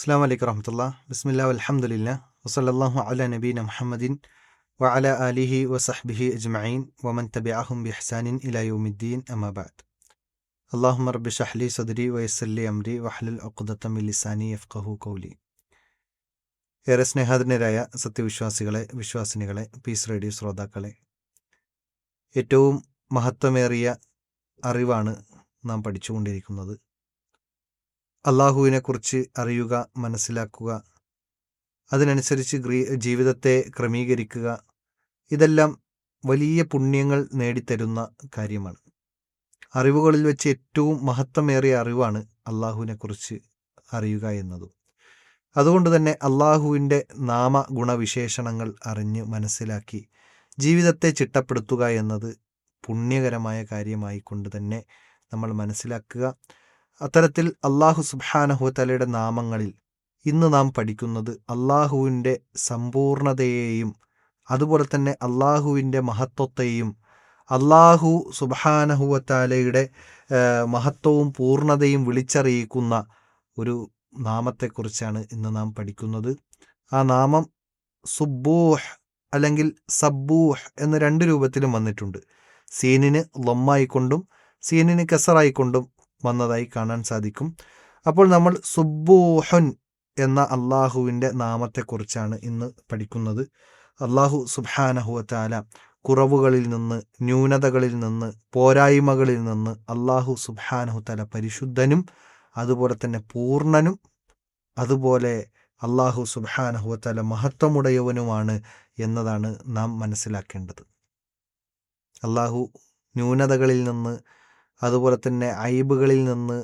അസ്സാം വലൈക്കും വറഹമത്തുള്ള. ബിസ്മില്ല അലഹമുല്ല വസ്ലാഹു അല നബീന മുഹമ്മദിൻ വഅല അലിഹി വസഹ്ബിഹി അജ്മഈൻ വമൻ തബിഅഹും ബിഹ്സാനിൻ ഇലായുമിദ്ദീൻ അമബാദ് അള്ളാഹു റബ്ബി ഷഹ്ലി സദരി വയസ്സല്ലി അംരി വഹ്ലുൽ ഒഖുദത്തമി ലിസാനി യഫ്ഖഹു കൗലി ഏറെ സ്നേഹാധനരായ സത്യവിശ്വാസികളെ വിശ്വാസിനികളെ പീസ് റേഡിയോ ശ്രോതാക്കളെ ഏറ്റവും മഹത്വമേറിയ അറിവാണ് നാം പഠിച്ചുകൊണ്ടിരിക്കുന്നത്. അള്ളാഹുവിനെക്കുറിച്ച് അറിയുക മനസ്സിലാക്കുക അതിനനുസരിച്ച് ജീവിതത്തെ ക്രമീകരിക്കുക ഇതെല്ലാം വലിയ പുണ്യങ്ങൾ നേടിത്തരുന്ന കാര്യമാണ്. അറിവുകളിൽ വെച്ച് ഏറ്റവും മഹത്വമേറിയ അറിവാണ് അള്ളാഹുവിനെക്കുറിച്ച് അറിയുക എന്നതും. അതുകൊണ്ട് തന്നെ അള്ളാഹുവിന്റെ നാമ ഗുണവിശേഷണങ്ങൾ അറിഞ്ഞ് മനസ്സിലാക്കി ജീവിതത്തെ ചിട്ടപ്പെടുത്തുക എന്നത് പുണ്യകരമായ കാര്യമായി കൊണ്ട് തന്നെ നമ്മൾ മനസ്സിലാക്കുക അത്തരത്തിൽ അള്ളാഹു സുബാനഹുത്തലയുടെ നാമങ്ങളിൽ ഇന്ന് നാം പഠിക്കുന്നത് അള്ളാഹുവിന്റെ സമ്പൂർണതയെയും അതുപോലെ തന്നെ അള്ളാഹുവിന്റെ മഹത്വത്തെയും അള്ളാഹു സുബാനഹുവത്താലയുടെ മഹത്വവും പൂർണതയും വിളിച്ചറിയിക്കുന്ന ഒരു നാമത്തെക്കുറിച്ചാണ് ഇന്ന് നാം പഠിക്കുന്നത്. ആ നാമം സുബൂഹ് അല്ലെങ്കിൽ സബ്ബൂഹ് എന്ന രണ്ട് രൂപത്തിലും വന്നിട്ടുണ്ട്. സീനിന് ലൊമ്മായിക്കൊണ്ടും സീനിന് കസറായിക്കൊണ്ടും വന്നതായി കാണാൻ സാധിക്കും. അപ്പോൾ നമ്മൾ സുബൂഹുൻ എന്ന അള്ളാഹുവിന്റെ നാമത്തെക്കുറിച്ചാണ് ഇന്ന് പഠിക്കുന്നത്. അള്ളാഹു സുബാനഹുവത്താല കുറവുകളിൽ നിന്ന് ന്യൂനതകളിൽ നിന്ന് പോരായ്മകളിൽ നിന്ന് അള്ളാഹു സുബാനഹുത്താല പരിശുദ്ധനും അതുപോലെ തന്നെ പൂർണനും അതുപോലെ അള്ളാഹു സുബാനഹുവത്താല മഹത്വമുടയവനുമാണ് എന്നതാണ് നാം മനസ്സിലാക്കേണ്ടത്. അള്ളാഹു ന്യൂനതകളിൽ നിന്ന് അതുപോലെ തന്നെ അയബുകളിൽ നിന്ന്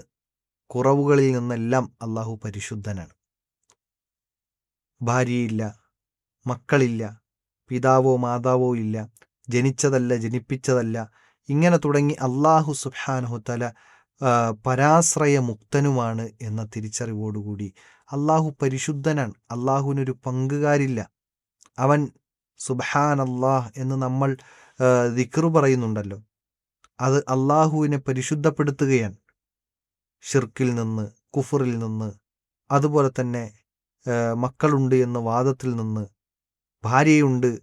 കുറവുകളിൽ നിന്നെല്ലാം അള്ളാഹു പരിശുദ്ധനാണ്. ഭാര്യയില്ല മക്കളില്ല പിതാവോ മാതാവോ ഇല്ല ജനിച്ചതല്ല ജനിപ്പിച്ചതല്ല ഇങ്ങനെ തുടങ്ങി അള്ളാഹു സുബാനുഹുത്തല പരാശ്രയമുക്തനുമാണ് എന്ന തിരിച്ചറിവോടുകൂടി അള്ളാഹു പരിശുദ്ധനാണ്. അള്ളാഹുവിനൊരു പങ്കുകാരില്ല. അവൻ സുബാൻ അള്ളാഹ് എന്ന് നമ്മൾ ദിക്റു പറയുന്നുണ്ടല്ലോ. അത് അള്ളാഹുവിനെ പരിശുദ്ധപ്പെടുത്തുകയാണ്. ഷിർക്കിൽ നിന്ന് കുഫറിൽ നിന്ന് അതുപോലെ തന്നെ മക്കളുണ്ട് എന്ന വാദത്തിൽ നിന്ന് ഭാര്യയുണ്ട്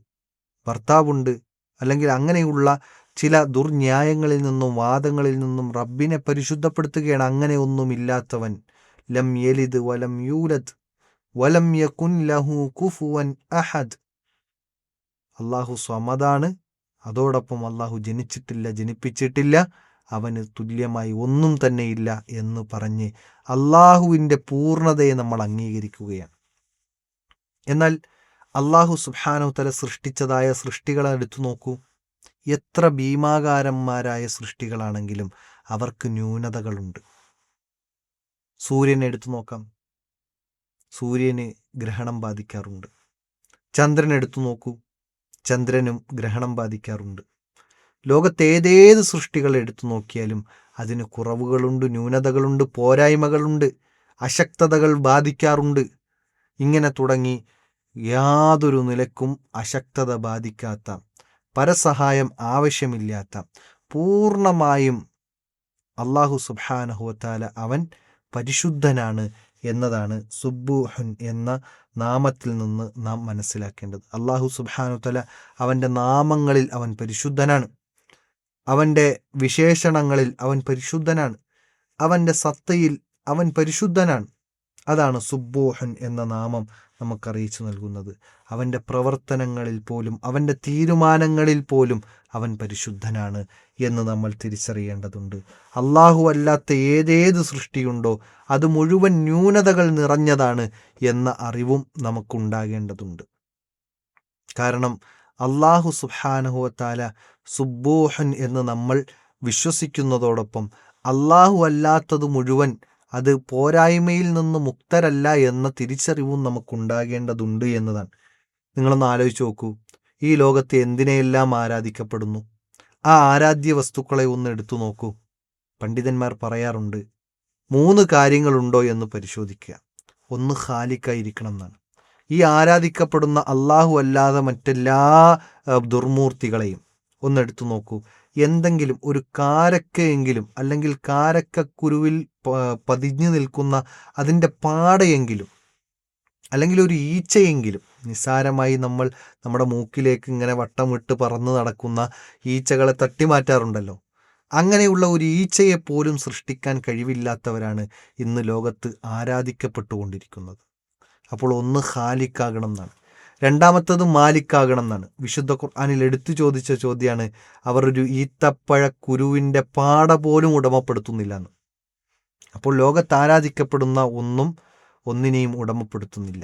ഭർത്താവുണ്ട് അല്ലെങ്കിൽ അങ്ങനെയുള്ള ചില ദുർന്യായങ്ങളിൽ നിന്നും വാദങ്ങളിൽ നിന്നും റബ്ബിനെ പരിശുദ്ധപ്പെടുത്തുകയാണ്. അങ്ങനെ ഒന്നുമില്ലാത്തവൻ ലം യലിദ് വലം യൂലദ് വലം യകുൻ ലഹു കുഫുവൻ അഹദ്. അള്ളാഹു സ്വമതാണ് അതോടൊപ്പം അള്ളാഹു ജനിച്ചിട്ടില്ല ജനിപ്പിച്ചിട്ടില്ല അവന് തുല്യമായി ഒന്നും തന്നെയില്ല എന്ന് പറഞ്ഞ് അള്ളാഹുവിന്റെ പൂർണതയെ നമ്മൾ അംഗീകരിക്കുകയാണ്. എന്നാൽ അള്ളാഹു സുബാനു തല സൃഷ്ടിച്ചതായ സൃഷ്ടികളെ എടുത്തു നോക്കൂ. എത്ര ഭീമാകാരന്മാരായ സൃഷ്ടികളാണെങ്കിലും അവർക്ക് ന്യൂനതകളുണ്ട്. സൂര്യനെ എടുത്തു നോക്കാം. സൂര്യന് ഗ്രഹണം ബാധിക്കാറുണ്ട്. ചന്ദ്രൻ എടുത്തു നോക്കൂ. ചന്ദ്രനും ഗ്രഹണം ബാധിക്കാറുണ്ട്. ലോകത്തേതേത് സൃഷ്ടികൾ എടുത്തു നോക്കിയാലും അതിന് കുറവുകളുണ്ട് ന്യൂനതകളുണ്ട് പോരായ്മകളുണ്ട് അശക്തതകൾ ബാധിക്കാറുണ്ട്. ഇങ്ങനെ തുടങ്ങി യാതൊരു നിലക്കും അശക്തത ബാധിക്കാത്ത പരസഹായം ആവശ്യമില്ലാത്ത പൂർണമായും അള്ളാഹു സുബാനഹുവത്താല അവൻ പരിശുദ്ധനാണ് എന്നതാണ് സുബ്ബൂഹുൻ എന്ന നാമത്തിൽ നിന്ന് നാം മനസ്സിലാക്കേണ്ടത്. അള്ളാഹു സുബാനുത്തല അവന്റെ നാമങ്ങളിൽ അവൻ പരിശുദ്ധനാണ്. അവന്റെ വിശേഷണങ്ങളിൽ അവൻ പരിശുദ്ധനാണ്. അവന്റെ സത്തയിൽ അവൻ പരിശുദ്ധനാണ്. അതാണ് സുബോഹൻ എന്ന നാമം നമുക്കറിയിച്ചു നൽകുന്നത്. അവന്റെ പ്രവർത്തനങ്ങളിൽ പോലും അവന്റെ തീരുമാനങ്ങളിൽ പോലും അവൻ പരിശുദ്ധനാണ് എന്ന് നമ്മൾ തിരിച്ചറിയേണ്ടതുണ്ട്. അള്ളാഹു അല്ലാത്ത ഏതേത് സൃഷ്ടിയുണ്ടോ അത് മുഴുവൻ ന്യൂനതകൾ നിറഞ്ഞതാണ് എന്ന അറിവും നമുക്കുണ്ടാകേണ്ടതുണ്ട്. കാരണം അള്ളാഹു സുഹാനഹുവത്താല സുബോഹൻ എന്ന് നമ്മൾ വിശ്വസിക്കുന്നതോടൊപ്പം അള്ളാഹു അല്ലാത്തത് മുഴുവൻ അത് പോരായ്മയിൽ നിന്ന് മുക്തരല്ല എന്ന തിരിച്ചറിവും നമുക്കുണ്ടാകേണ്ടതുണ്ട് എന്നതാണ്. നിങ്ങളൊന്ന് ആലോചിച്ച് നോക്കൂ. ഈ ലോകത്ത് എന്തിനെയെല്ലാം ആരാധിക്കപ്പെടുന്നു? ആ ആരാധ്യ വസ്തുക്കളെ ഒന്ന് എടുത്തു നോക്കൂ. പണ്ഡിതന്മാർ പറയാറുണ്ട് മൂന്ന് കാര്യങ്ങളുണ്ടോ എന്ന് പരിശോധിക്കുക. ഒന്ന് ഹാലിക്കായിരിക്കണം എന്നാണ് ഈ ആരാധിക്കപ്പെടുന്ന അള്ളാഹു അല്ലാതെ മറ്റെല്ലാ ദുർമൂർത്തികളെയും ഒന്നെടുത്തു നോക്കൂ. എന്തെങ്കിലും ഒരു കാരക്കയെങ്കിലും അല്ലെങ്കിൽ കാരക്കക്കുരുവിൽ പതിഞ്ഞു നിൽക്കുന്ന അതിന്റെ പാടയെങ്കിലും അല്ലെങ്കിൽ ഒരു ഈച്ചയെങ്കിലും നിസ്സാരമായി നമ്മൾ നമ്മുടെ മൂക്കിലേക്ക് ഇങ്ങനെ വട്ടമിട്ട് പറന്ന് നടക്കുന്ന ഈച്ചകളെ തട്ടിമാറ്റാറുണ്ടല്ലോ അങ്ങനെയുള്ള ഒരു ഈച്ചയെ പോലും സൃഷ്ടിക്കാൻ കഴിവില്ലാത്തവരാണ് ഇന്ന് ലോകത്ത് ആരാധിക്കപ്പെട്ടുകൊണ്ടിരിക്കുന്നത്. അപ്പോൾ ഒന്ന് ഹാലിക്കാകണം എന്നാണ്. രണ്ടാമത്തത് മാലിക്കാകണം എന്നാണ് വിശുദ്ധ ഖുർആാനിൽ എടുത്തു ചോദിച്ച ചോദ്യമാണ് അവർ ഒരു ഈത്തപ്പഴ കുരുവിന്റെ പാട പോലും ഉടമപ്പെടുത്തുന്നില്ല എന്ന് അപ്പോൾ ലോകത്ത് ആരാധിക്കപ്പെടുന്ന ഒന്നും ഒന്നിനെയും ഉടമപ്പെടുത്തുന്നില്ല.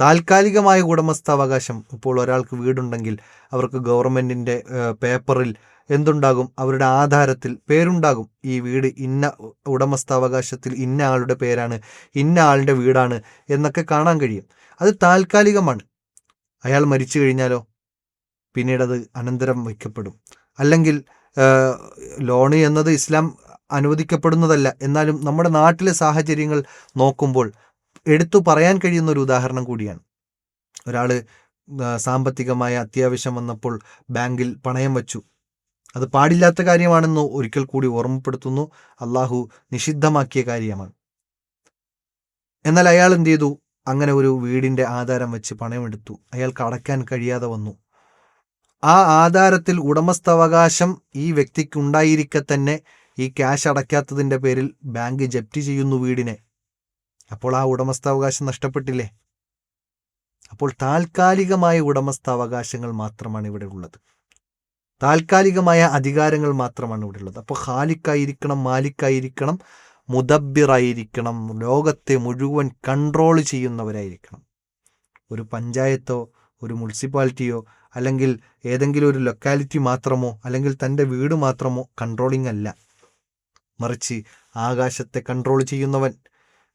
താൽക്കാലികമായ ഉടമസ്ഥാവകാശം ഇപ്പോൾ ഒരാൾക്ക് വീടുണ്ടെങ്കിൽ അവർക്ക് ഗവൺമെന്റിന്റെ പേപ്പറിൽ എന്തുണ്ടാകും? അവരുടെ ആധാരത്തിൽ പേരുണ്ടാകും. ഈ വീട് ഇന്ന ഉടമസ്ഥാവകാശത്തിൽ ഇന്ന ആളുടെ പേരാണ് ഇന്ന ആളുടെ വീടാണ് എന്നൊക്കെ കാണാൻ കഴിയും. അത് താൽക്കാലികമാണ്. അയാൾ മരിച്ചു കഴിഞ്ഞാലോ? പിന്നീടത് അനന്തരം വയ്ക്കപ്പെടും. അല്ലെങ്കിൽ ലോണ് എന്നത് ഇസ്ലാം അനുവദിക്കപ്പെടുന്നതല്ല. എന്നാലും നമ്മുടെ നാട്ടിലെ സാഹചര്യങ്ങൾ നോക്കുമ്പോൾ എടുത്തു പറയാൻ കഴിയുന്ന ഒരു ഉദാഹരണം കൂടിയാണ്. ഒരാൾ സാമ്പത്തികമായ അത്യാവശ്യം വന്നപ്പോൾ ബാങ്കിൽ പണയം വച്ചു. അത് പാടില്ലാത്ത കാര്യമാണെന്ന് ഒരിക്കൽ കൂടി ഓർമ്മപ്പെടുത്തുന്നു. അള്ളാഹു നിഷിദ്ധമാക്കിയ കാര്യമാണ്. എന്നാൽ അയാൾ എന്ത് ചെയ്തു? അങ്ങനെ ഒരു വീടിന്റെ ആധാരം വെച്ച് പണയമെടുത്തു. അയാൾക്ക് അടയ്ക്കാൻ കഴിയാതെ വന്നു. ആ ആധാരത്തിൽ ഉടമസ്ഥാവകാശം ഈ വ്യക്തിക്കുണ്ടായിരിക്കെ തന്നെ ഈ ക്യാഷ് അടയ്ക്കാത്തതിന്റെ പേരിൽ ബാങ്ക് ജപ്തി ചെയ്യുന്നു വീടിനെ. അപ്പോൾ ആ ഉടമസ്ഥാവകാശം നഷ്ടപ്പെട്ടില്ലേ? അപ്പോൾ താൽക്കാലികമായ ഉടമസ്ഥാവകാശങ്ങൾ മാത്രമാണ് ഇവിടെ ഉള്ളത്. താൽക്കാലികമായ അധികാരങ്ങൾ മാത്രമാണ് ഇവിടെ ഉള്ളത്. അപ്പോൾ ഹാലിക്കായിരിക്കണം മാലിക്കായിരിക്കണം മുദബിറായിരിക്കണം ലോകത്തെ മുഴുവൻ കൺട്രോൾ ചെയ്യുന്നവരായിരിക്കണം. ഒരു പഞ്ചായത്തോ ഒരു മുനിസിപ്പാലിറ്റിയോ അല്ലെങ്കിൽ ഏതെങ്കിലും ഒരു ലൊക്കാലിറ്റി മാത്രമോ അല്ലെങ്കിൽ തന്റെ വീട് മാത്രമോ കൺട്രോളിംഗ് അല്ല. മറിച്ച് ആകാശത്തെ കൺട്രോൾ ചെയ്യുന്നവൻ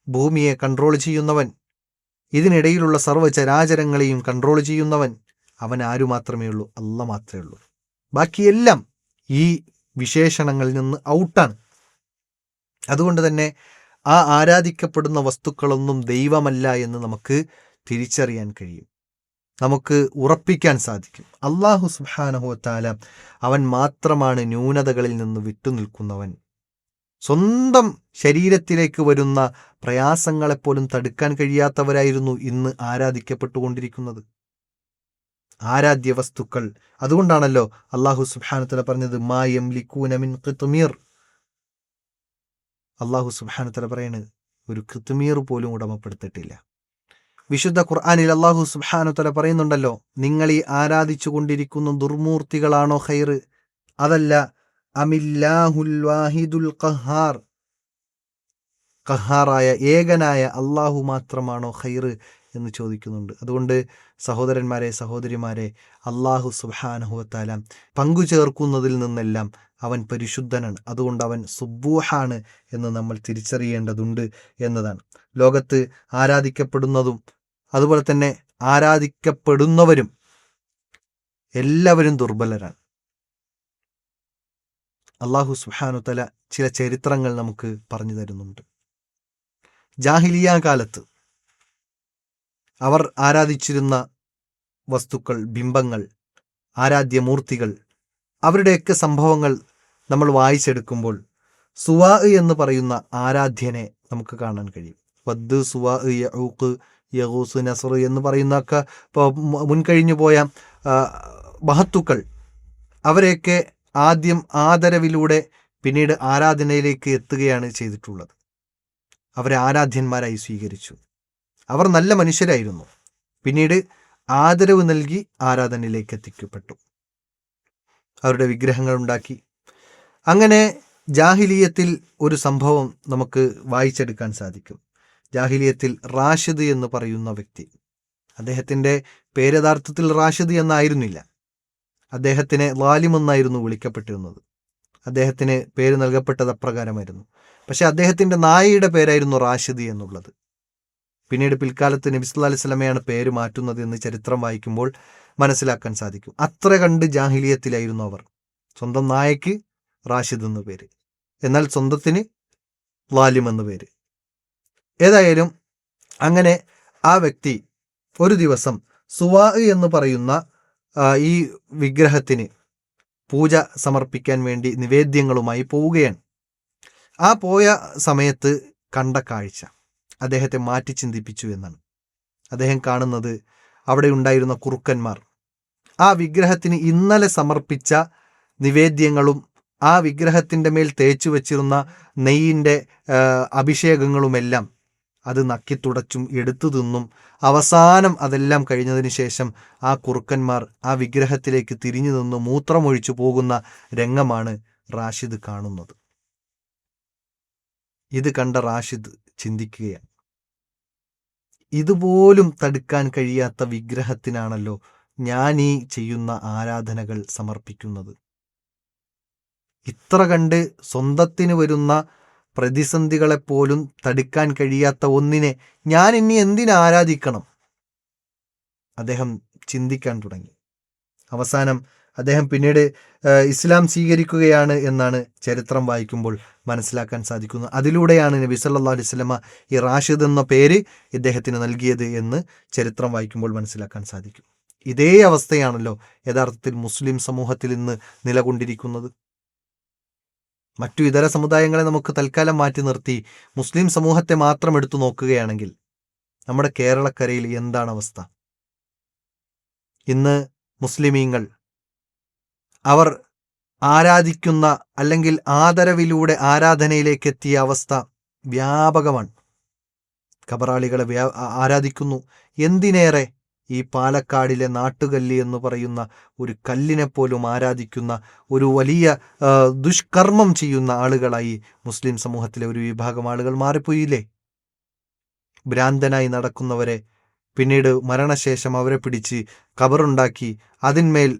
ഭൂമിയെ കൺട്രോൾ ചെയ്യുന്നവൻ ഇതിനിടയിലുള്ള സർവചരാചരങ്ങളെയും കൺട്രോൾ ചെയ്യുന്നവൻ അവൻ ആരു മാത്രമേ ഉള്ളൂ? അല്ല മാത്രമേ ഉള്ളൂ. ബാക്കിയെല്ലാം ഈ വിശേഷണങ്ങളിൽ നിന്ന് ഔട്ടാണ് അതുകൊണ്ട് തന്നെ ആ ആരാധിക്കപ്പെടുന്ന വസ്തുക്കളൊന്നും ദൈവമല്ല എന്ന് നമുക്ക് തിരിച്ചറിയാൻ കഴിയും. നമുക്ക് ഉറപ്പിക്കാൻ സാധിക്കും. അള്ളാഹു സുബാനഹുത്താല അവൻ മാത്രമാണ് ന്യൂനതകളിൽ നിന്ന് വിട്ടുനിൽക്കുന്നവൻ സ്വന്തം ശരീരത്തിലേക്ക് വരുന്ന പ്രയാസങ്ങളെപ്പോലും തടുക്കാൻ കഴിയാത്തവരായിരുന്നു ഇന്ന് ആരാധിക്കപ്പെട്ടുകൊണ്ടിരിക്കുന്നത്. ആരാധ്യ വസ്തുക്കൾ. അതുകൊണ്ടാണല്ലോ അള്ളാഹു സുബാനത്തല പറഞ്ഞത് മാ മായം ലിക്കൂനമിൻ കിത്തുമീർ അള്ളാഹു സുബാനുത്തല പറയുന്നത് ഒരു കൃത്മീർ പോലും ഉടമപ്പെടുത്തിയിട്ടില്ല. വിശുദ്ധ ഖുർആാനിൽ അള്ളാഹു സുബാനുത്തല പറയുന്നുണ്ടല്ലോ നിങ്ങൾ ഈ ആരാധിച്ചു കൊണ്ടിരിക്കുന്ന ദുർമൂർത്തികളാണോ ഹൈർ അതല്ല അമില്ലാഹുൽ ഖഹാർ. ഖഹാറായ ഏകനായ അള്ളാഹു മാത്രമാണോ ഹൈർ എന്ന് ചോദിക്കുന്നുണ്ട്. അതുകൊണ്ട് സഹോദരന്മാരെ സഹോദരിമാരെ അള്ളാഹു സുബാനഹുവത്താലാം പങ്കു ചേർക്കുന്നതിൽ നിന്നെല്ലാം അവൻ പരിശുദ്ധനാണ്. അതുകൊണ്ട് അവൻ സുബൂഹാണ് എന്ന് നമ്മൾ തിരിച്ചറിയേണ്ടതുണ്ട് എന്നതാണ്. ലോകത്ത് ആരാധിക്കപ്പെടുന്നതും അതുപോലെ തന്നെ ആരാധിക്കപ്പെടുന്നവരും എല്ലാവരും ദുർബലരാണ്. അള്ളാഹു സുഹാനുത്തല ചില ചരിത്രങ്ങൾ നമുക്ക് പറഞ്ഞു തരുന്നുണ്ട്. ജാഹിലിയ കാലത്ത് അവർ ആരാധിച്ചിരുന്ന വസ്തുക്കൾ ബിംബങ്ങൾ ആരാധ്യമൂർത്തികൾ അവരുടെയൊക്കെ സംഭവങ്ങൾ നമ്മൾ വായിച്ചെടുക്കുമ്പോൾ സുവാ എന്ന് പറയുന്ന ആരാധ്യനെ നമുക്ക് കാണാൻ കഴിയും. വദ് സുവാ യഹൂക്ക് യഹൂസ് നസർ എന്ന് പറയുന്നൊക്കെ ഇപ്പോൾ മുൻകഴിഞ്ഞു പോയ മഹത്തുക്കൾ അവരെയൊക്കെ ആദ്യം ആദരവിലൂടെ പിന്നീട് ആരാധനയിലേക്ക് എത്തുകയാണ് ചെയ്തിട്ടുള്ളത്. അവരെ ആരാധ്യന്മാരായി സ്വീകരിച്ചു. അവർ നല്ല മനുഷ്യരായിരുന്നു. പിന്നീട് ആദരവ് നൽകി ആരാധനയിലേക്ക് എത്തിക്കപ്പെട്ടു. അവരുടെ വിഗ്രഹങ്ങൾ ഉണ്ടാക്കി. അങ്ങനെ ജാഹിലീയത്തിൽ ഒരു സംഭവം നമുക്ക് വായിച്ചെടുക്കാൻ സാധിക്കും. ജാഹിലിയത്തിൽ റാഷിദ് എന്ന് പറയുന്ന വ്യക്തി. അദ്ദേഹത്തിന്റെ പേരഥാർത്ഥത്തിൽ റാഷിദ് എന്നായിരുന്നില്ല. അദ്ദേഹത്തിനെ വാലിമെന്നായിരുന്നു വിളിക്കപ്പെട്ടിരുന്നത്. അദ്ദേഹത്തിന് പേര് നൽകപ്പെട്ടത് അപ്രകാരമായിരുന്നു. പക്ഷേ അദ്ദേഹത്തിന്റെ നായയുടെ പേരായിരുന്നു റാഷിദ് എന്നുള്ളത്. പിന്നീട് പിൽക്കാലത്ത് നബിസ്വല്ലാ അലൈഹി സ്വലമയാണ് പേര് മാറ്റുന്നത് എന്ന് ചരിത്രം വായിക്കുമ്പോൾ മനസ്സിലാക്കാൻ സാധിക്കും. അത്ര കണ്ട് ജാഹിലിയത്തിലായിരുന്നു അവർ. സ്വന്തം നായക്ക് റാഷിദ് എന്ന പേര്. എന്നാൽ സ്വന്തത്തിന് വാലിം എന്ന പേര്. ഏതായാലും അങ്ങനെ ആ വ്യക്തി ഒരു ദിവസം സുവാ എന്ന് പറയുന്ന ഈ വിഗ്രഹത്തിന് പൂജ സമർപ്പിക്കാൻ വേണ്ടി നിവേദ്യങ്ങളുമായി പോവുകയാണ്. ആ പോയ സമയത്ത് കണ്ട കാഴ്ച. അദ്ദേഹത്തെ മാറ്റി ചിന്തിപ്പിച്ചു എന്നാണ്. അദ്ദേഹം കാണുന്നത് അവിടെ ഉണ്ടായിരുന്ന കുറുക്കന്മാർ. ആ വിഗ്രഹത്തിന് ഇന്നലെ സമർപ്പിച്ച നിവേദ്യങ്ങളും ആ വിഗ്രഹത്തിന്റെ മേൽ തേച്ചു വച്ചിരുന്ന നെയ്യിന്റെ അഭിഷേകങ്ങളുമെല്ലാം അത് നക്കിത്തുടച്ചും എടുത്തു തിന്നും. അവസാനം അതെല്ലാം കഴിഞ്ഞതിന് ശേഷം ആ കുറുക്കന്മാർ ആ വിഗ്രഹത്തിലേക്ക് തിരിഞ്ഞു നിന്ന് മൂത്രമൊഴിച്ചു പോകുന്ന രംഗമാണ് റാഷിദ് കാണുന്നത്. ഇത് കണ്ട റാഷിദ് ചിന്തിക്കുകയാണ്. ഇതുപോലും തടുക്കാൻ കഴിയാത്ത വിഗ്രഹത്തിനാണല്ലോ ഞാൻ ഈ ചെയ്യുന്ന ആരാധനകൾ സമർപ്പിക്കുന്നത്. ഇത്ര കണ്ട് സ്വന്തത്തിന് വരുന്ന പ്രതിസന്ധികളെപ്പോലും തടുക്കാൻ കഴിയാത്ത ഒന്നിനെ ഞാൻ ഇനി എന്തിനാരാധിക്കണം അദ്ദേഹം ചിന്തിക്കാൻ തുടങ്ങി. അവസാനം അദ്ദേഹം പിന്നീട് ഇസ്ലാം സ്വീകരിക്കുകയാണ് എന്നാണ് ചരിത്രം വായിക്കുമ്പോൾ മനസ്സിലാക്കാൻ സാധിക്കുന്നത്. അതിലൂടെയാണ് നബി സല്ലാ അലിസ്ലമ ഈ റാഷിദ് എന്ന പേര് ഇദ്ദേഹത്തിന് നൽകിയത് എന്ന് ചരിത്രം വായിക്കുമ്പോൾ മനസ്സിലാക്കാൻ സാധിക്കും. ഇതേ അവസ്ഥയാണല്ലോ യഥാർത്ഥത്തിൽ മുസ്ലിം സമൂഹത്തിൽ ഇന്ന് നിലകൊണ്ടിരിക്കുന്നത്. മറ്റു ഇതര സമുദായങ്ങളെ നമുക്ക് തൽക്കാലം മാറ്റി നിർത്തി മുസ്ലിം സമൂഹത്തെ മാത്രം എടുത്തു നോക്കുകയാണെങ്കിൽ നമ്മുടെ കേരളക്കരയിൽ എന്താണ് അവസ്ഥ? ഇന്ന് മുസ്ലിമീങ്ങൾ അവർ ആരാധിക്കുന്ന അല്ലെങ്കിൽ ആദരവിലൂടെ ആരാധനയിലേക്ക് എത്തിയ അവസ്ഥ വ്യാപകമാണ്. കബറാളികളെ ആരാധിക്കുന്നു. എന്തിനേറെ? ഈ പാലക്കാടിലെ നാട്ടുകല്ലി എന്ന് പറയുന്ന ഒരു കല്ലിനെപ്പോലും ആരാധിക്കുന്ന ഒരു വലിയ ദുഷ്കർമ്മം ചെയ്യുന്ന ആളുകളായി മുസ്ലിം സമൂഹത്തിലെ ഒരു വിഭാഗം ആളുകൾ മാറിപ്പോയില്ലേ? ഭ്രാന്തനായി നടക്കുന്നവരെ പിന്നീട് മരണശേഷം അവരെ പിടിച്ച് കബറുണ്ടാക്കി അതിന്മേൽ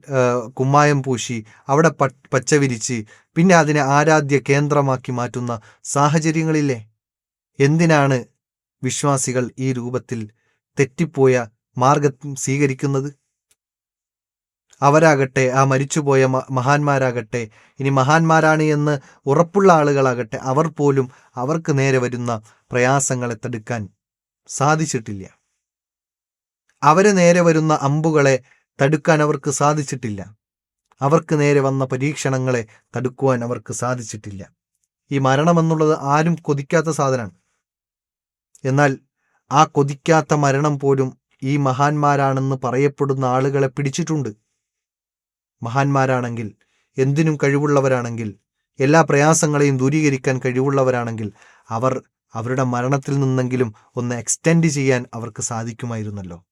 കുമ്മായം പൂശി അവിടെ പച്ച വിരിച്ച് പിന്നെ അതിനെ ആരാധ്യ കേന്ദ്രമാക്കി മാറ്റുന്ന സാഹചര്യങ്ങളില്ലേ? എന്തിനാണ് വിശ്വാസികൾ ഈ രൂപത്തിൽ തെറ്റിപ്പോയ മാർഗം സ്വീകരിക്കുന്നത്? അവരാകട്ടെ ആ മരിച്ചുപോയ മഹാന്മാരാകട്ടെ ഇനി മഹാന്മാരാണ് എന്ന് ഉറപ്പുള്ള ആളുകളാകട്ടെ അവർ പോലും അവർക്ക് നേരെ വരുന്ന പ്രയാസങ്ങളെ തടുക്കാൻ സാധിച്ചിട്ടില്ല. അവരെ നേരെ വരുന്ന അമ്പുകളെ തടുക്കാൻ അവർക്ക് സാധിച്ചിട്ടില്ല. അവർക്ക് നേരെ വന്ന പരീക്ഷണങ്ങളെ തടുക്കുവാൻ അവർക്ക് സാധിച്ചിട്ടില്ല. ഈ മരണമെന്നുള്ളത് ആരും കൊതിക്കാത്ത സാധനമാണ്. എന്നാൽ ആ കൊതിക്കാത്ത മരണം പോലും ഈ മഹാന്മാരാണെന്ന് പറയപ്പെടുന്ന ആളുകളെ പിടിച്ചിട്ടുണ്ട്. മഹാന്മാരാണെങ്കിൽ എന്തിനും കഴിവുള്ളവരാണെങ്കിൽ എല്ലാ പ്രയാസങ്ങളെയും ദൂരീകരിക്കാൻ കഴിവുള്ളവരാണെങ്കിൽ അവർ അവരുടെ മരണത്തിൽ നിന്നെങ്കിലും ഒന്ന് എക്സ്റ്റെൻഡ് ചെയ്യാൻ അവർക്ക് സാധിക്കുമായിരുന്നല്ലോ.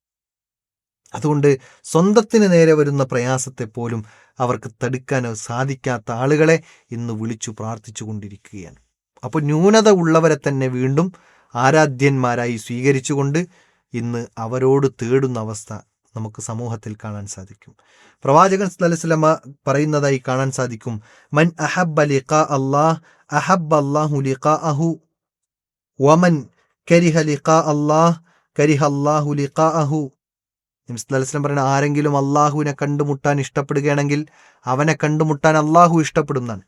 അതുകൊണ്ട് സ്വന്തത്തിന് നേരെ വരുന്ന പ്രയാസത്തെ പോലും അവർക്ക് തടുക്കാൻ സാധിക്കാത്ത ആളുകളെ ഇന്ന് വിളിച്ചു പ്രാർത്ഥിച്ചു കൊണ്ടിരിക്കുകയാണ്. അപ്പോൾ ന്യൂനത ഉള്ളവരെ തന്നെ വീണ്ടും ആരാധ്യന്മാരായി സ്വീകരിച്ചുകൊണ്ട് ഇന്ന് അവരോട് തേടുന്ന അവസ്ഥ നമുക്ക് സമൂഹത്തിൽ കാണാൻ സാധിക്കും. പ്രവാചകൻ സലഹുലമ പറയുന്നതായി കാണാൻ സാധിക്കും മൻ അഹബ് ലിഖാ അള്ളാഹ് അഹബ് അള്ളാഹു അഹു വമൻ കരിഹ ലിഖാ അള്ളാഹ് കരിഹ അള്ളാഹു അഹു നിംസ്ലം പറയുന്ന ആരെങ്കിലും അള്ളാഹുവിനെ കണ്ടുമുട്ടാൻ ഇഷ്ടപ്പെടുകയാണെങ്കിൽ അവനെ കണ്ടുമുട്ടാൻ അള്ളാഹു ഇഷ്ടപ്പെടുന്നതാണ്.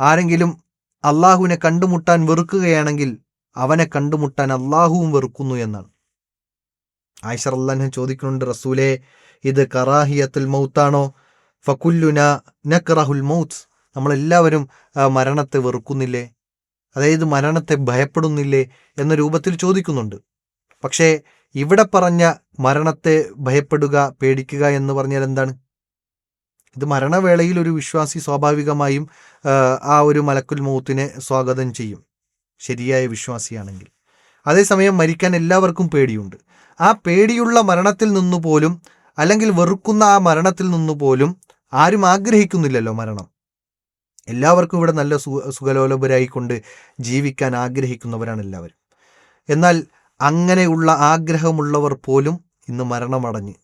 ആരെങ്കിലും അള്ളാഹുവിനെ കണ്ടുമുട്ടാൻ വെറുക്കുകയാണെങ്കിൽ അവനെ കണ്ടുമുട്ടാൻ അള്ളാഹുവും വെറുക്കുന്നു എന്നാണ്. ആയിഷർ അള്ളാഹു ചോദിക്കുന്നുണ്ട് റസൂലെ ഇത് കറാഹിയത്തുൽ മൗത്താണോ? ഫക്കുല്ലുന നഖറഹുൽ മൗത്ത്. നമ്മളെല്ലാവരും മരണത്തെ വെറുക്കുന്നില്ലേ? അതായത് മരണത്തെ ഭയപ്പെടുന്നില്ലേ എന്ന രൂപത്തിൽ ചോദിക്കുന്നുണ്ട്. പക്ഷേ ഇവിടെ പറഞ്ഞ മരണത്തെ ഭയപ്പെടുക പേടിക്കുക എന്ന് പറഞ്ഞാൽ എന്താണ്? ഇത് മരണവേളയിൽ ഒരു വിശ്വാസി സ്വാഭാവികമായും ആ ഒരു മലക്കുൽ മൗത്തിനെ സ്വാഗതം ചെയ്യും ശരിയായ വിശ്വാസിയാണെങ്കിൽ. അതേസമയം മരിക്കാൻ എല്ലാവർക്കും പേടിയുണ്ട്. ആ പേടിയുള്ള മരണത്തിൽ നിന്നു പോലും അല്ലെങ്കിൽ വെറുക്കുന്ന ആ മരണത്തിൽ നിന്നു പോലും ആരും ആഗ്രഹിക്കുന്നില്ലല്ലോ മരണം. എല്ലാവർക്കും ഇവിടെ നല്ല സു സുഖലോലഭരായിക്കൊണ്ട് ജീവിക്കാൻ ആഗ്രഹിക്കുന്നവരാണ് എല്ലാവരും. എന്നാൽ അങ്ങനെയുള്ള ആഗ്രഹമുള്ളവർ പോലും ഇന്ന് മരണമടഞ്ഞ്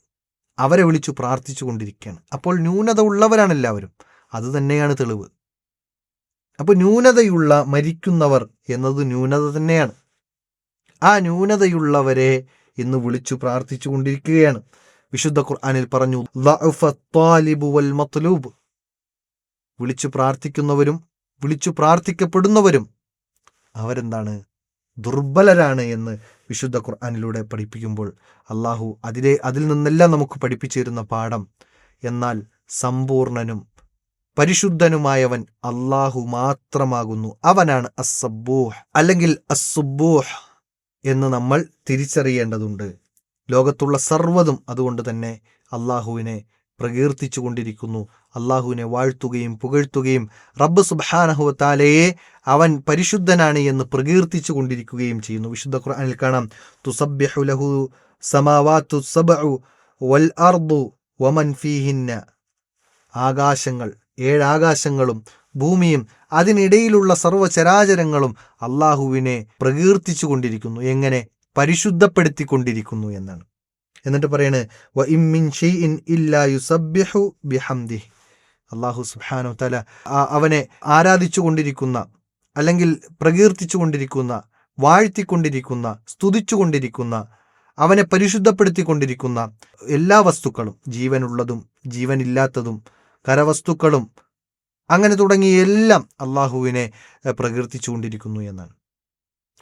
അവരെ വിളിച്ചു പ്രാർത്ഥിച്ചു കൊണ്ടിരിക്കുകയാണ് അപ്പോൾ ന്യൂനത ഉള്ളവരാണ് എല്ലാവരും. അത് തന്നെയാണ് തെളിവ്. അപ്പോൾ ന്യൂനതയുള്ള മരിക്കുന്നവർ എന്നത് ന്യൂനത തന്നെയാണ്. ആ ന്യൂനതയുള്ളവരെ ഇന്ന് വിളിച്ചു പ്രാർത്ഥിച്ചു കൊണ്ടിരിക്കുകയാണ്. വിശുദ്ധ ഖുർആാനിൽ പറഞ്ഞു മത്ലൂബ്. വിളിച്ചു പ്രാർത്ഥിക്കുന്നവരും വിളിച്ചു പ്രാർത്ഥിക്കപ്പെടുന്നവരും അവരെന്താണ്? ദുർബലരാണ് എന്ന് വിശുദ്ധ ഖുർആാനിലൂടെ പഠിപ്പിക്കുമ്പോൾ അള്ളാഹു അതിലെ അതിൽ നിന്നെല്ലാം നമുക്ക് പഠിപ്പിച്ചു തരുന്ന പാഠം. എന്നാൽ സമ്പൂർണനും പരിശുദ്ധനുമായവൻ അള്ളാഹു മാത്രമാകുന്നു. അവനാണ് അസബൂഹ് അല്ലെങ്കിൽ അസുബൂഹ് എന്ന് നമ്മൾ തിരിച്ചറിയേണ്ടതുണ്ട്. ലോകത്തുള്ള സർവതും അതുകൊണ്ട് തന്നെ അള്ളാഹുവിനെ പ്രകീർത്തിച്ചു കൊണ്ടിരിക്കുന്നു. അള്ളാഹുവിനെ വാഴ്ത്തുകയും പുകഴ്ത്തുകയും റബ്ബ് സുബാനഹുവത്താലയെ അവൻ പരിശുദ്ധനാണ് എന്ന് പ്രകീർത്തിച്ചു കൊണ്ടിരിക്കുകയും ചെയ്യുന്നു. വിശുദ്ധ ഖുർആനിൽ കാണാം തുസബ്യഹുലഹു സമാവാത്തു സബഉ വൽ അർദു വമൻ ഫീഹിന്ന. ആകാശങ്ങൾ ഏഴാകാശങ്ങളും ഭൂമിയും അതിനിടയിലുള്ള സർവചരാചരങ്ങളും അള്ളാഹുവിനെ പ്രകീർത്തിച്ചു കൊണ്ടിരിക്കുന്നു എങ്ങനെ പരിശുദ്ധപ്പെടുത്തിക്കൊണ്ടിരിക്കുന്നു എന്നാണ്. എന്നിട്ട് പറയുന്നത് ഇല്ലാ അള്ളാഹു സുഹാനു തല അവനെ ആരാധിച്ചു കൊണ്ടിരിക്കുന്ന അല്ലെങ്കിൽ പ്രകീർത്തിച്ചു കൊണ്ടിരിക്കുന്ന വാഴ്ത്തിക്കൊണ്ടിരിക്കുന്ന സ്തുതിച്ചുകൊണ്ടിരിക്കുന്ന അവനെ പരിശുദ്ധപ്പെടുത്തിക്കൊണ്ടിരിക്കുന്ന എല്ലാ വസ്തുക്കളും ജീവനുള്ളതും ജീവനില്ലാത്തതും കരവസ്തുക്കളും അങ്ങനെ തുടങ്ങിയ എല്ലാം അള്ളാഹുവിനെ പ്രകീർത്തിച്ചുകൊണ്ടിരിക്കുന്നു എന്നാണ്.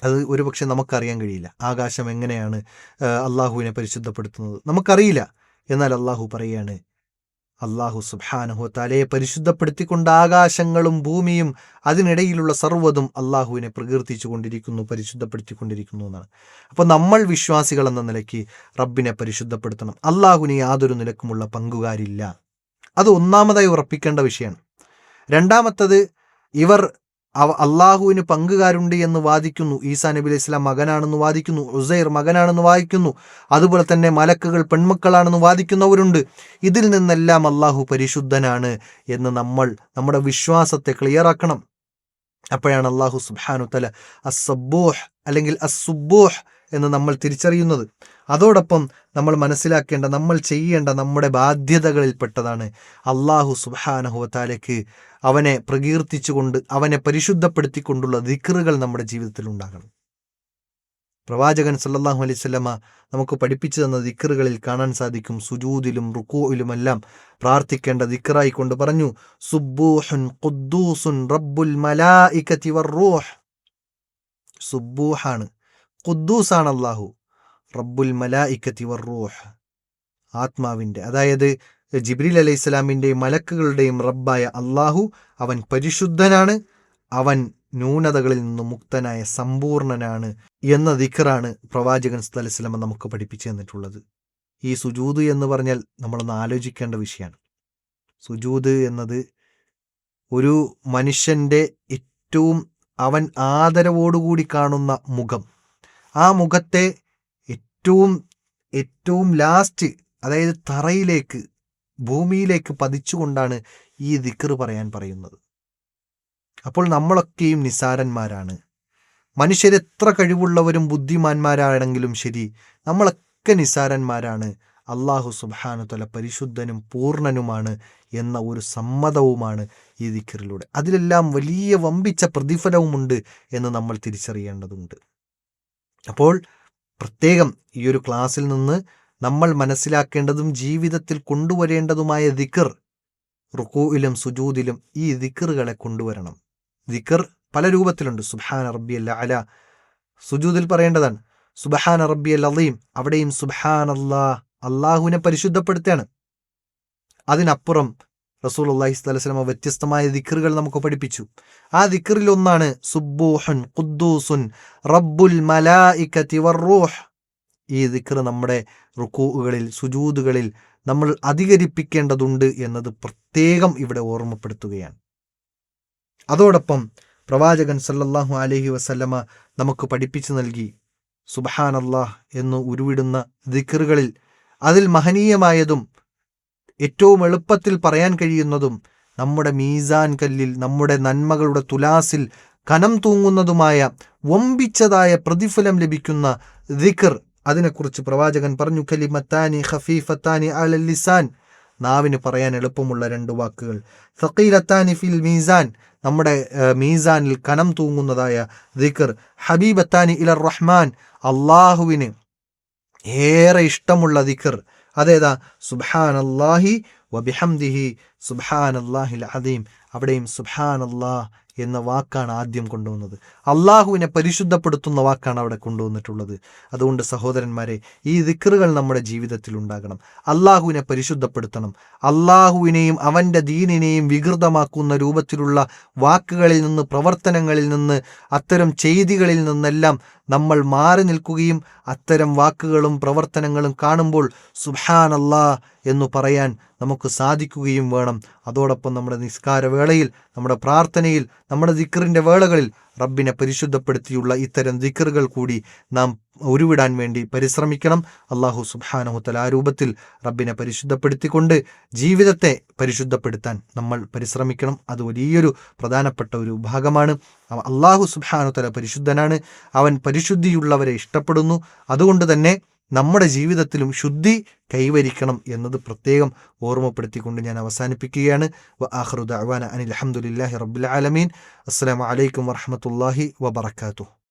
അത് ഒരുപക്ഷെ നമുക്കറിയാൻ കഴിയില്ല. ആകാശം എങ്ങനെയാണ് അള്ളാഹുവിനെ പരിശുദ്ധപ്പെടുത്തുന്നത്? നമുക്കറിയില്ല. എന്നാൽ അള്ളാഹു പറയാണ് അള്ളാഹു സുബാനഹു തലയെ പരിശുദ്ധപ്പെടുത്തിക്കൊണ്ട് ആകാശങ്ങളും ഭൂമിയും അതിനിടയിലുള്ള സർവതും അള്ളാഹുവിനെ പ്രകീർത്തിച്ചു കൊണ്ടിരിക്കുന്നു പരിശുദ്ധപ്പെടുത്തിക്കൊണ്ടിരിക്കുന്നു എന്നാണ്. അപ്പോൾ നമ്മൾ വിശ്വാസികൾ എന്ന നിലയ്ക്ക് റബ്ബിനെ പരിശുദ്ധപ്പെടുത്തണം. അള്ളാഹുവിന് യാതൊരു നിലക്കുമുള്ള പങ്കുകാരില്ല. അത് ഒന്നാമതായി ഉറപ്പിക്കേണ്ട വിഷയമാണ്. രണ്ടാമത്തത് ഇവർ അള്ളാഹുവിന് പങ്കുകാരുണ്ട് എന്ന് വാദിക്കുന്നു. ഈസാ നബി അലൈഹി സ്വലാം മകനാണെന്ന് വാദിക്കുന്നു. ഉസൈർ മകനാണെന്ന് വാദിക്കുന്നു. അതുപോലെ തന്നെ മലക്കുകൾ പെൺമക്കളാണെന്ന് വാദിക്കുന്നവരുണ്ട്. ഇതിൽ നിന്നെല്ലാം അള്ളാഹു പരിശുദ്ധനാണ് എന്ന് നമ്മൾ നമ്മുടെ വിശ്വാസത്തെ ക്ലിയറാക്കണം അപ്പോഴാണ് അള്ളാഹു സുബാനു തല അസബൂഹ് അല്ലെങ്കിൽ അസുബൂഹ് എന്ന് നമ്മൾ തിരിച്ചറിയുന്നത്. അതോടൊപ്പം നമ്മൾ മനസ്സിലാക്കേണ്ട നമ്മൾ ചെയ്യേണ്ട നമ്മുടെ ബാധ്യതകളിൽപ്പെട്ടതാണ്. അള്ളാഹു സുബാനഹുവത്താലേക്ക് അവനെ പ്രകീർത്തിച്ചുകൊണ്ട് അവനെ പരിശുദ്ധപ്പെടുത്തിക്കൊണ്ടുള്ള ദിക്കറുകൾ നമ്മുടെ ജീവിതത്തിൽ ഉണ്ടാകണം. പ്രവാചകൻ സല്ലാഹു അലൈവല്ലമ നമുക്ക് പഠിപ്പിച്ചു തന്ന ദിക്കറുകളിൽ കാണാൻ സാധിക്കും. സുജൂദിലും റുക്കൂയിലുമെല്ലാം പ്രാർത്ഥിക്കേണ്ട ദിക്കറായി കൊണ്ട് പറഞ്ഞു സുബൂഹുൻ ഖുദ്ദൂസുൻ റബ്ബുൽ മലായികതി വർറൂഹ് സുബൂഹാണ് ഖുദ്ദൂസാണ് അള്ളാഹു റബ്ബുൽ മലായിക്കത്തി വർറൂഹ് ആത്മാവിന്റെ അതായത് ജിബ്രീൽ അലൈഹി സ്വലാമിന്റെയും മലക്കുകളുടെയും റബ്ബായ അള്ളാഹു അവൻ പരിശുദ്ധനാണ് അവൻ ന്യൂനതകളിൽ നിന്ന് മുക്തനായ സമ്പൂർണനാണ് എന്ന ദിഖറാണ് പ്രവാചകൻ സ്ഥലസ്ലമ നമുക്ക് പഠിപ്പിച്ചു തന്നിട്ടുള്ളത്. ഈ സുജൂദ് എന്ന് പറഞ്ഞാൽ നമ്മളൊന്ന് ആലോചിക്കേണ്ട വിഷയമാണ് സുജൂദ് എന്നത് ഒരു മനുഷ്യന്റെ ഏറ്റവും അവൻ ആദരവോടുകൂടി കാണുന്ന മുഖം. ആ മുഖത്തെ ഏറ്റവും ഏറ്റവും ലാസ്റ്റ് അതായത് തറയിലേക്ക് ഭൂമിയിലേക്ക് പതിച്ചുകൊണ്ടാണ് ഈ ദിക്കർ പറയാൻ പറയുന്നത്. അപ്പോൾ നമ്മളൊക്കെയും നിസാരന്മാരാണ് മനുഷ്യരെത്ര കഴിവുള്ളവരും ബുദ്ധിമാന്മാരാണെങ്കിലും ശരി നമ്മളൊക്കെ നിസാരന്മാരാണ് അള്ളാഹു സുബാനുതല പരിശുദ്ധനും പൂർണനുമാണ് എന്ന ഒരു സമ്മതവുമാണ് ഈ ദിക്കറിലൂടെ അതിലെല്ലാം വലിയ വമ്പിച്ച പ്രതിഫലവുമുണ്ട് എന്ന് നമ്മൾ തിരിച്ചറിയേണ്ടതുണ്ട്. അപ്പോൾ പ്രത്യേകം ഈ ഒരു ക്ലാസ്സിൽ നിന്ന് നമ്മൾ മനസ്സിലാക്കേണ്ടതും ജീവിതത്തിൽ കൊണ്ടുവരേണ്ടതുമായ ദിക്കർ റുക്കോയിലും സുജൂദിലും ഈ ദിക്കറുകളെ കൊണ്ടുവരണം. ദിക്കർ പല രൂപത്തിലുണ്ട്. സുബാൻ അറബി അല്ല അല സുജൂദിൽ പറയേണ്ടതാണ്. സുബഹാൻ അറബി അൽ അലീം അവിടെയും സുബഹാൻ അല്ലാ അള്ളാഹുവിനെ പരിശുദ്ധപ്പെടുത്തുകയാണ്. അതിനപ്പുറം റസൂൽ അള്ളാഹി സ്വലമ വ്യത്യസ്തമായ ദിക്കറുകൾ നമുക്ക് പഠിപ്പിച്ചു. ആ ദിക്കറിൽ ഒന്നാണ് സുബൂഹുൻ ഖുദ്ദൂസുൻ റബ്ബുൽ റൂഹ്. ഈ ദിക്കർ നമ്മുടെ റുക്കൂകളിൽ സുജൂതുകളിൽ നമ്മൾ അധികരിപ്പിക്കേണ്ടതുണ്ട് എന്നത് പ്രത്യേകം ഇവിടെ ഓർമ്മപ്പെടുത്തുകയാണ്. അതോടൊപ്പം പ്രവാചകൻ സല്ലല്ലാഹു അലഹി വസല്ലമ നമുക്ക് പഠിപ്പിച്ചു നൽകി സുബാൻ അള്ളാഹ് എന്ന് ഉരുവിടുന്ന ദിക്കറുകളിൽ അതിൽ മഹനീയമായതും ഏറ്റവും എളുപ്പത്തിൽ പറയാൻ കഴിയുന്നതും നമ്മുടെ മീസാൻ കല്ലിൽ നമ്മുടെ നന്മകളുടെ തുലാസിൽ കനം തൂങ്ങുന്നതുമായ വമ്പിച്ചതായ പ്രതിഫലം ലഭിക്കുന്ന ദിഖർ അതിനെക്കുറിച്ച് പ്രവാചകൻ പറഞ്ഞു കലിമത്താനി ഖഫീഫത്താനി അൽ ലിസാൻ. നാവിന് പറയാൻ എളുപ്പമുള്ള രണ്ട് വാക്കുകൾ. ഫക്കീലത്താനി ഫിൽ മീസാൻ. നമ്മുടെ മീസാനിൽ കനം തൂങ്ങുന്നതായ ദിഖർ ഹബീബത്താനി ഇലർ റഹ്മാൻ. അള്ളാഹുവിന് ഏറെ ഇഷ്ടമുള്ള ദിഖർ അതേതാ? സുബാൻ അള്ളാഹി വബിഹംദിഹി സുബ്ഹാൻ അള്ളാഹിൽ അദീം. അവിടെയും സുബ്ഹാൻ അള്ളാഹ് എന്ന വാക്കാണ് ആദ്യം കൊണ്ടുവന്നത്. അള്ളാഹുവിനെ പരിശുദ്ധപ്പെടുത്തുന്ന വാക്കാണ് അവിടെ കൊണ്ടുവന്നിട്ടുള്ളത്. അതുകൊണ്ട് സഹോദരന്മാരെ ഈ ദിക്കറുകൾ നമ്മുടെ ജീവിതത്തിൽ ഉണ്ടാകണം. അള്ളാഹുവിനെ പരിശുദ്ധപ്പെടുത്തണം. അള്ളാഹുവിനെയും അവന്റെ ദീനിനെയും വികൃതമാക്കുന്ന രൂപത്തിലുള്ള വാക്കുകളിൽ നിന്ന് പ്രവർത്തനങ്ങളിൽ നിന്ന് അത്തരം ചെയ്തികളിൽ നിന്നെല്ലാം നമ്മൾ മാറി നിൽക്കുകയും അത്തരം വാക്കുകളും പ്രവർത്തനങ്ങളും കാണുമ്പോൾ സുഹാൻ അല്ലാ എന്നു പറയാൻ നമുക്ക് സാധിക്കുകയും വേണം. അതോടൊപ്പം നമ്മുടെ നിസ്കാര വേളയിൽ നമ്മുടെ പ്രാർത്ഥനയിൽ നമ്മുടെ ദിക്കറിന്റെ വേളകളിൽ റബ്ബിനെ പരിശുദ്ധപ്പെടുത്തിയുള്ള ഇത്തരം ദിക്കറുകൾ കൂടി നാം ഉരുവിടാൻ വേണ്ടി പരിശ്രമിക്കണം. അള്ളാഹു സുബാനഹുത്തല ആ രൂപത്തിൽ റബ്ബിനെ പരിശുദ്ധപ്പെടുത്തിക്കൊണ്ട് ജീവിതത്തെ പരിശുദ്ധപ്പെടുത്താൻ നമ്മൾ പരിശ്രമിക്കണം. അത് വലിയൊരു പ്രധാനപ്പെട്ട ഒരു ഭാഗമാണ്. അള്ളാഹു സുബാനുത്തല പരിശുദ്ധനാണ്. അവൻ പരിശുദ്ധിയുള്ളവരെ ഇഷ്ടപ്പെടുന്നു. അതുകൊണ്ട് തന്നെ നമ്മുടെ ജീവിതത്തിലും ശുദ്ധി കൈവരിക്കണം എന്നത് പ്രത്യേകം ഓർമ്മപ്പെടുത്തിക്കൊണ്ട് ഞാൻ അവസാനിപ്പിക്കുകയാണ്. വ ആഹ്റുദ് അവാന അനിൽ അഹമ്മദില്ലാഹി റബ്ബുൽ ആലമീൻ. അസ്സാം വലൈക്കും വർഹമത്തല്ലാഹി വബർക്കാത്തു